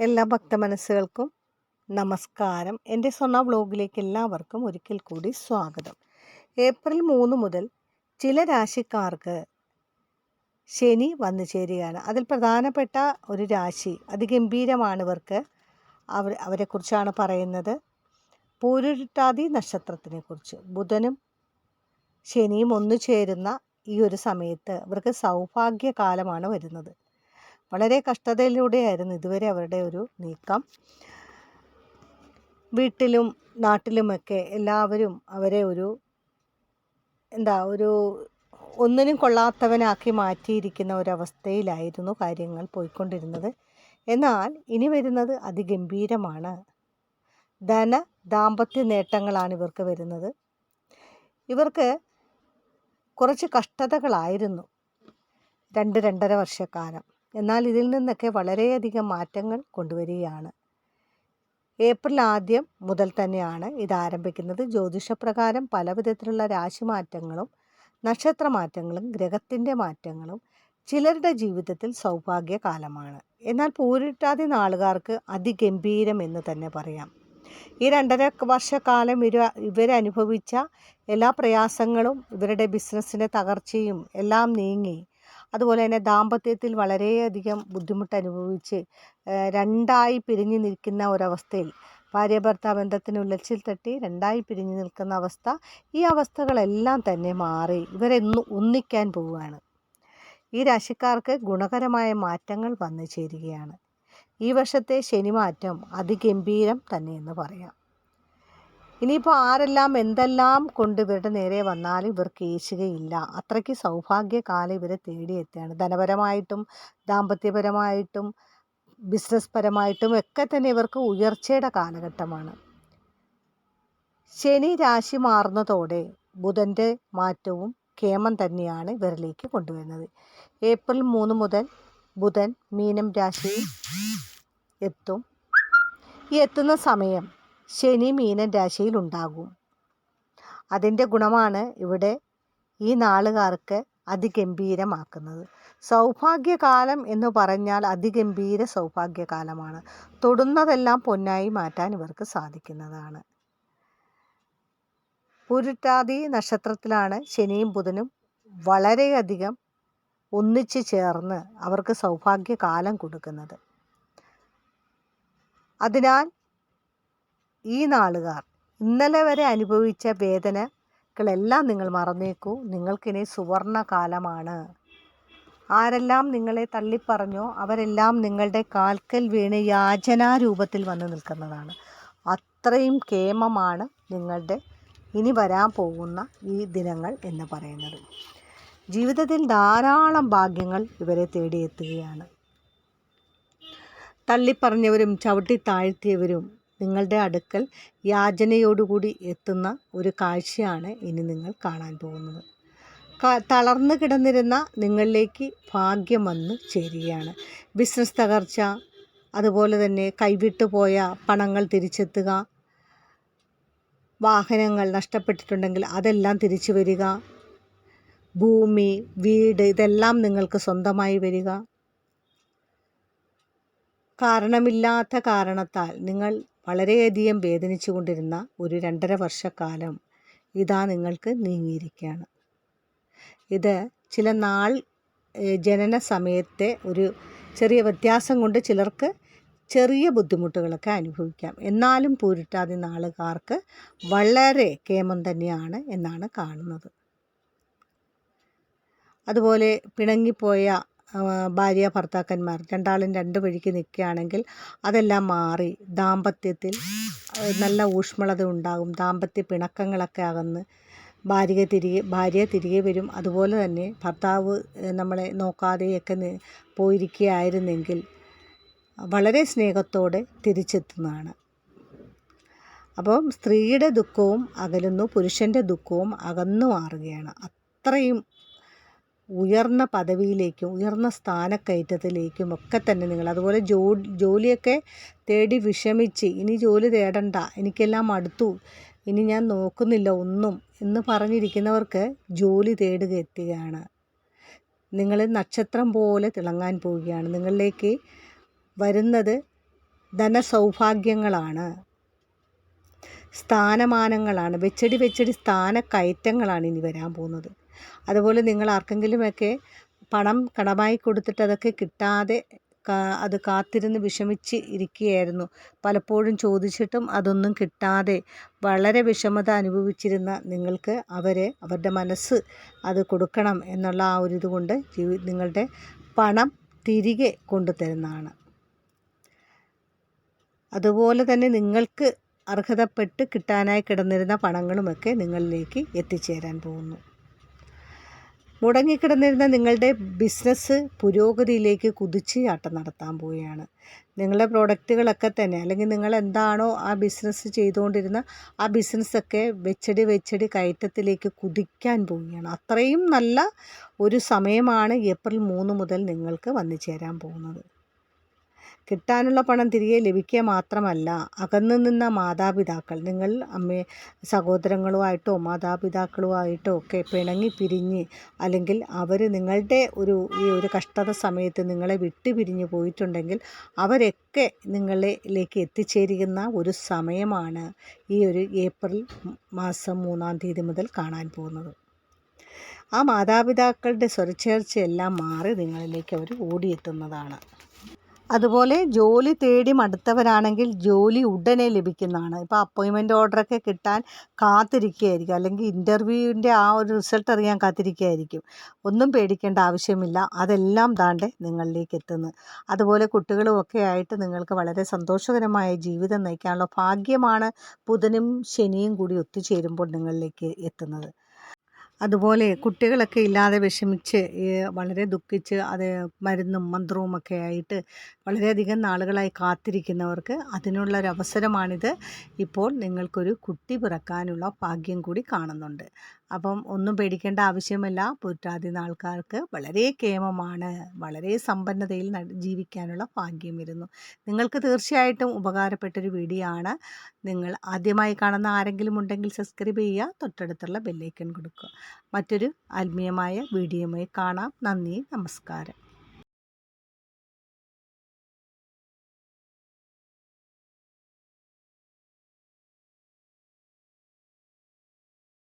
എല്ലാ ഭക്ത മനസ്സുകൾക്കും നമസ്കാരം. എന്റെ സ്വർണ വ്ലോഗിലേക്ക് എല്ലാവർക്കും ഒരിക്കൽ കൂടി സ്വാഗതം. ഏപ്രിൽ മൂന്ന് മുതൽ ചില രാശിക്കാർക്ക് ശനി വന്നു ചേരുകയാണ്. അതിൽ പ്രധാനപ്പെട്ട ഒരു രാശി അതിഗംഭീരമാണ് ഇവർക്ക്. അവർ അവരെക്കുറിച്ചാണ് പറയുന്നത്. പൂരുരുട്ടാതി നക്ഷത്രത്തിനെക്കുറിച്ച്. ബുധനും ശനിയും ഒന്നു ചേരുന്ന ഈ ഒരു സമയത്ത് ഇവർക്ക് സൗഭാഗ്യകാലമാണ് വരുന്നത്. വളരെ കഷ്ടതയിലൂടെയായിരുന്നു ഇതുവരെ അവരുടെ ഒരു നീക്കം. വീട്ടിലും നാട്ടിലുമൊക്കെ എല്ലാവരും അവരെ ഒരു എന്താ ഒരു ഒന്നിനും കൊള്ളാത്തവനാക്കി മാറ്റിയിരിക്കുന്ന ഒരവസ്ഥയിലായിരുന്നു കാര്യങ്ങൾ പോയിക്കൊണ്ടിരുന്നത്. എന്നാൽ ഇനി വരുന്നത് അതിഗംഭീരമാണ്. ധന ദാമ്പത്യ നേട്ടങ്ങളാണ് ഇവർക്ക് വരുന്നത്. ഇവർക്ക് കുറച്ച് കഷ്ടതകളായിരുന്നു. രണ്ട് രണ്ടര വർഷക്കാലം. എന്നാൽ ഇതിൽ നിന്നൊക്കെ വളരെയധികം മാറ്റങ്ങൾ കൊണ്ടുവരികയാണ്. ഏപ്രിൽ ആദ്യം മുതൽ തന്നെയാണ് ഇത് ആരംഭിക്കുന്നത്. ജ്യോതിഷപ്രകാരം പല വിധത്തിലുള്ള രാശിമാറ്റങ്ങളും നക്ഷത്രമാറ്റങ്ങളും ഗ്രഹത്തിന്റെ മാറ്റങ്ങളും ചിലരുടെ ജീവിതത്തിൽ സൗഭാഗ്യകാലമാണ്. എന്നാൽ പൂരിട്ടാതി നാളുകാർക്ക് അതിഗംഭീരം എന്ന് തന്നെ പറയാം. ഈ രണ്ടര വർഷക്കാലം ഇവർ ഇവരനുഭവിച്ച എല്ലാ പ്രയാസങ്ങളും ഇവരുടെ ബിസിനസ്സിന്റെ തകർച്ചയും എല്ലാം നീങ്ങി അതുപോലെ തന്നെ ദാമ്പത്യത്തിൽ വളരെയധികം ബുദ്ധിമുട്ട് അനുഭവിച്ച് രണ്ടായി പിരിഞ്ഞു നിൽക്കുന്ന ഒരവസ്ഥയിൽ ഭാര്യ ഭർത്താവ് ബന്ധത്തിന് ഉലച്ചിൽ തട്ടി രണ്ടായി പിരിഞ്ഞു നിൽക്കുന്ന അവസ്ഥ ഈ അവസ്ഥകളെല്ലാം തന്നെ മാറി ഇവരെ ഒന്നിക്കാൻ പോവുകയാണ്. ഈ രാശിക്കാർക്ക് ഗുണകരമായ മാറ്റങ്ങൾ വന്നു ചേരുകയാണ്. ഈ വർഷത്തെ ശനിമാറ്റം അതിഗംഭീരം തന്നെ എന്ന് പറയാം. ഇനിയിപ്പോൾ ആരെല്ലാം എന്തെല്ലാം കൊണ്ട് ഇവരുടെ നേരെ വന്നാലും ഇവർക്ക് ഏശുകയില്ല. അത്രയ്ക്ക് സൗഭാഗ്യകാലം ഇവരെ തേടിയെത്തുകയാണ് ധനപരമായിട്ടും ദാമ്പത്യപരമായിട്ടും ബിസിനസ് പരമായിട്ടും ഒക്കെ തന്നെ ഇവർക്ക് ഉയർച്ചയുടെ കാലഘട്ടമാണ്. ശനി രാശി മാറുന്നതോടെ ബുധന്റെ മാറ്റവും കേമം തന്നെയാണ് ഇവരിലേക്ക് കൊണ്ടുവരുന്നത്. ഏപ്രിൽ മൂന്ന് മുതൽ ബുധൻ മീനം രാശിയിൽ എത്തും. ഈ എത്തുന്ന സമയം ശനി മീനൻ രാശിയിൽ ഉണ്ടാകും. അതിന്റെ ഗുണമാണ് ഇവിടെ ഈ നാളുകാർക്ക് അതിഗംഭീരമാക്കുന്നത്. സൗഭാഗ്യകാലം എന്ന് പറഞ്ഞാൽ അതിഗംഭീര സൗഭാഗ്യകാലമാണ്. തൊടുന്നതെല്ലാം പൊന്നായി മാറ്റാൻ ഇവർക്ക് സാധിക്കുന്നതാണ്. പുരുട്ടാതി നക്ഷത്രത്തിലാണ് ശനിയും ബുധനും വളരെയധികം ഒന്നിച്ചു ചേർന്ന് അവർക്ക് സൗഭാഗ്യകാലം കൊടുക്കുന്നത്. അതിനാൽ ഈ നാളുകാർ ഇന്നലെ വരെ അനുഭവിച്ച വേദനകളെല്ലാം നിങ്ങൾ മറന്നേക്കൂ. നിങ്ങൾക്കിനി സുവർണ കാലമാണ് ആരെല്ലാം നിങ്ങളെ തള്ളിപ്പറഞ്ഞോ അവരെല്ലാം നിങ്ങളുടെ കാൽക്കൽ വീണ് യാചനാരൂപത്തിൽ വന്ന് നിൽക്കുന്നതാണ്. അത്രയും കേമമാണ് നിങ്ങളുടെ ഇനി വരാൻ പോകുന്ന ഈ ദിനങ്ങൾ എന്ന് പറയുന്നത്. ജീവിതത്തിൽ ധാരാളം ഭാഗ്യങ്ങൾ ഇവരെ തേടിയെത്തുകയാണ്. തള്ളിപ്പറഞ്ഞവരും ചവിട്ടി താഴ്ത്തിയവരും നിങ്ങളുടെ അടുക്കൽ യാചനയോടുകൂടി എത്തുന്ന ഒരു കാഴ്ചയാണ് ഇനി നിങ്ങൾ കാണാൻ പോകുന്നത്. തളർന്നു കിടന്നിരുന്ന നിങ്ങളിലേക്ക് ഭാഗ്യം വന്ന് ചേരുകയാണ്. ബിസിനസ് തകർച്ച അതുപോലെ തന്നെ കൈവിട്ടു പോയ പണങ്ങൾ തിരിച്ചെത്തുക വാഹനങ്ങൾ നഷ്ടപ്പെട്ടിട്ടുണ്ടെങ്കിൽ അതെല്ലാം തിരിച്ചു വരിക ഭൂമി വീട് ഇതെല്ലാം നിങ്ങൾക്ക് സ്വന്തമായി വരിക. കാരണമില്ലാത്ത കാരണത്താൽ നിങ്ങൾ വളരെയധികം വേദനിച്ചു കൊണ്ടിരുന്ന ഒരു രണ്ടര വർഷക്കാലം ഇതാ നിങ്ങൾക്ക് നീങ്ങിയിരിക്കുകയാണ്. ഇത് ചില നാൾ ജനന സമയത്തെ ഒരു ചെറിയ വ്യത്യാസം കൊണ്ട് ചിലർക്ക് ചെറിയ ബുദ്ധിമുട്ടുകളൊക്കെ അനുഭവിക്കാം. എന്നാലും പൂരിട്ടാതി നാളുകാർക്ക് വളരെ കേമം തന്നെയാണ് എന്നാണ് കാണുന്നത്. അതുപോലെ പിണങ്ങിപ്പോയ ഭാര്യ ഭർത്താക്കന്മാർ രണ്ടാളും രണ്ട് വഴിക്ക് നിൽക്കുകയാണെങ്കിൽ അതെല്ലാം മാറി. ദാമ്പത്യത്തിൽ നല്ല ഊഷ്മളത ഉണ്ടാകും. ദാമ്പത്യ പിണക്കങ്ങളൊക്കെ അകന്ന് ഭാര്യ തിരികെ ഭാര്യ തിരികെ വരും. അതുപോലെ തന്നെ ഭർത്താവ് നമ്മളെ നോക്കാതെയൊക്കെ പോയിരിക്കുകയായിരുന്നെങ്കിൽ വളരെ സ്നേഹത്തോടെ തിരിച്ചെത്തുന്നതാണ്. അപ്പം സ്ത്രീയുടെ ദുഃഖവും അകലുന്നു. പുരുഷന്റെ ദുഃഖവും അകന്നു മാറുകയാണ്. അത്രയും ഉയർന്ന പദവിയിലേക്കും ഉയർന്ന സ്ഥാനക്കയറ്റത്തിലേക്കും ഒക്കെ തന്നെ നിങ്ങൾ അതുപോലെ ജോ ജോലിയൊക്കെ തേടി വിഷമിച്ച് ഇനി ജോലി തേടണ്ട എനിക്കെല്ലാം അടുത്തു ഇനി ഞാൻ നോക്കുന്നില്ല ഒന്നും എന്ന് പറഞ്ഞിരിക്കുന്നവർക്ക് ജോലി തേടുക എത്തുകയാണ്. നിങ്ങൾ നക്ഷത്രം പോലെ തിളങ്ങാൻ പോവുകയാണ്. നിങ്ങളിലേക്ക് വരുന്നത് ധനസൗഭാഗ്യങ്ങളാണ്. സ്ഥാനമാനങ്ങളാണ്. വെച്ചടി വെച്ചടി സ്ഥാനക്കയറ്റങ്ങളാണ് ഇനി വരാൻ പോകുന്നത്. അതുപോലെ നിങ്ങൾ ആർക്കെങ്കിലുമൊക്കെ പണം കടമായി കൊടുത്തിട്ട് അതൊക്കെ കിട്ടാതെ അത് കാത്തിരുന്ന് വിഷമിച്ച് ഇരിക്കുകയായിരുന്നു. പലപ്പോഴും ചോദിച്ചിട്ടും അതൊന്നും കിട്ടാതെ വളരെ വിഷമത അനുഭവിച്ചിരുന്ന നിങ്ങൾക്ക് അവരെ അവരുടെ മനസ്സ് അത് കൊടുക്കണം എന്നുള്ള ആ ഒരു ഇതുകൊണ്ട് നിങ്ങളുടെ പണം തിരികെ കൊണ്ടുതരുന്നതാണ്. അതുപോലെ തന്നെ നിങ്ങൾക്ക് അർഹതപ്പെട്ട് കിട്ടാനായി കിടന്നിരുന്ന പണങ്ങളുമൊക്കെ നിങ്ങളിലേക്ക് എത്തിച്ചേരാൻ പോകുന്നു. മുടങ്ങിക്കിടന്നിരുന്ന നിങ്ങളുടെ ബിസിനസ് പുരോഗതിയിലേക്ക് കുതിച്ചുചാട്ടം നടത്താൻ പോവുകയാണ്. നിങ്ങളുടെ പ്രോഡക്റ്റുകളൊക്കെ തന്നെ അല്ലെങ്കിൽ നിങ്ങൾ എന്താണോ ആ ബിസിനസ് ചെയ്തുകൊണ്ടിരുന്ന ആ ബിസിനസ്സൊക്കെ വെച്ചടി വെച്ചടി കയറ്റത്തിലേക്ക് കുതിക്കാൻ പോവുകയാണ്. അത്രയും നല്ല ഒരു സമയമാണ് ഏപ്രിൽ മൂന്ന് മുതൽ നിങ്ങൾക്ക് വന്നു ചേരാൻ പോകുന്നത്. കിട്ടാനുള്ള പണം തിരികെ ലഭിക്കുക മാത്രമല്ല അകന്നു നിന്ന മാതാപിതാക്കൾ നിങ്ങൾ അമ്മ സഹോദരങ്ങളുമായിട്ടോ മാതാപിതാക്കളുമായിട്ടോ ഒക്കെ പിണങ്ങി പിരിഞ്ഞ് അല്ലെങ്കിൽ അവർ നിങ്ങളുടെ ഒരു ഈ ഒരു കഷ്ടത സമയത്ത് നിങ്ങളെ വിട്ടു പിരിഞ്ഞ് പോയിട്ടുണ്ടെങ്കിൽ അവരൊക്കെ നിങ്ങളിലേക്ക് എത്തിച്ചേരുന്ന ഒരു സമയമാണ് ഈ ഒരു ഏപ്രിൽ മാസം മൂന്നാം തീയതി മുതൽ കാണാൻ പോകുന്നത്. ആ മാതാപിതാക്കളുടെ സ്വരച്ചേർച്ചയെല്ലാം മാറി നിങ്ങളിലേക്ക് അവർ ഓടിയെത്തുന്നതാണ്. അതുപോലെ ജോലി തേടി മടുത്തവരാണെങ്കിൽ ജോലി ഉടനെ ലഭിക്കുന്നതാണ്. ഇപ്പോൾ അപ്പോയിൻമെന്റ് ഓർഡറൊക്കെ കിട്ടാൻ കാത്തിരിക്കുകയായിരിക്കും. അല്ലെങ്കിൽ ഇന്റർവ്യൂവിന്റെ ആ ഒരു റിസൾട്ട് അറിയാൻ കാത്തിരിക്കുകയായിരിക്കും. ഒന്നും പേടിക്കേണ്ട ആവശ്യമില്ല. അതെല്ലാം താണ്ടെ നിങ്ങളിലേക്ക് എത്തുന്നു. അതുപോലെ കുട്ടികളും ഒക്കെ ആയിട്ട് നിങ്ങൾക്ക് വളരെ സന്തോഷകരമായ ജീവിതം നയിക്കാനുള്ള ഭാഗ്യമാണ് ബുധനും ശനിയും കൂടി ഒത്തുചേരുമ്പോൾ നിങ്ങളിലേക്ക് എത്തുന്നത്. അതുപോലെ കുട്ടികളൊക്കെ ഇല്ലാതെ വിഷമിച്ച് വളരെ ദുഃഖിച്ച് അത് മരുന്നും മന്ത്രവും ഒക്കെ ആയിട്ട് വളരെയധികം നാളുകളായി കാത്തിരിക്കുന്നവർക്ക് അതിനുള്ളൊരവസരമാണിത്. ഇപ്പോൾ നിങ്ങൾക്കൊരു കുട്ടി പിറക്കാനുള്ള ഭാഗ്യം കൂടി കാണുന്നുണ്ട്. അപ്പം ഒന്നും പേടിക്കേണ്ട ആവശ്യമില്ല. പുറ്റാതി ആൾക്കാർക്ക് വളരെ കേമമാണ് വളരെ സമ്പന്നതയിൽ ജീവിക്കാനുള്ള ഭാഗ്യം വരുന്നു നിങ്ങൾക്ക് തീർച്ചയായിട്ടും ഉപകാരപ്പെട്ടൊരു വീഡിയോ ആണ്. നിങ്ങൾ ആദ്യമായി കാണുന്ന ആരെങ്കിലും ഉണ്ടെങ്കിൽ സബ്സ്ക്രൈബ് ചെയ്യുക തൊട്ടടുത്തുള്ള ബെല്ലൈക്കൺ കൊടുക്കുക. മറ്റൊരു ആത്മീയമായ വീഡിയോയുമായി കാണാം. നന്ദി നമസ്കാരം.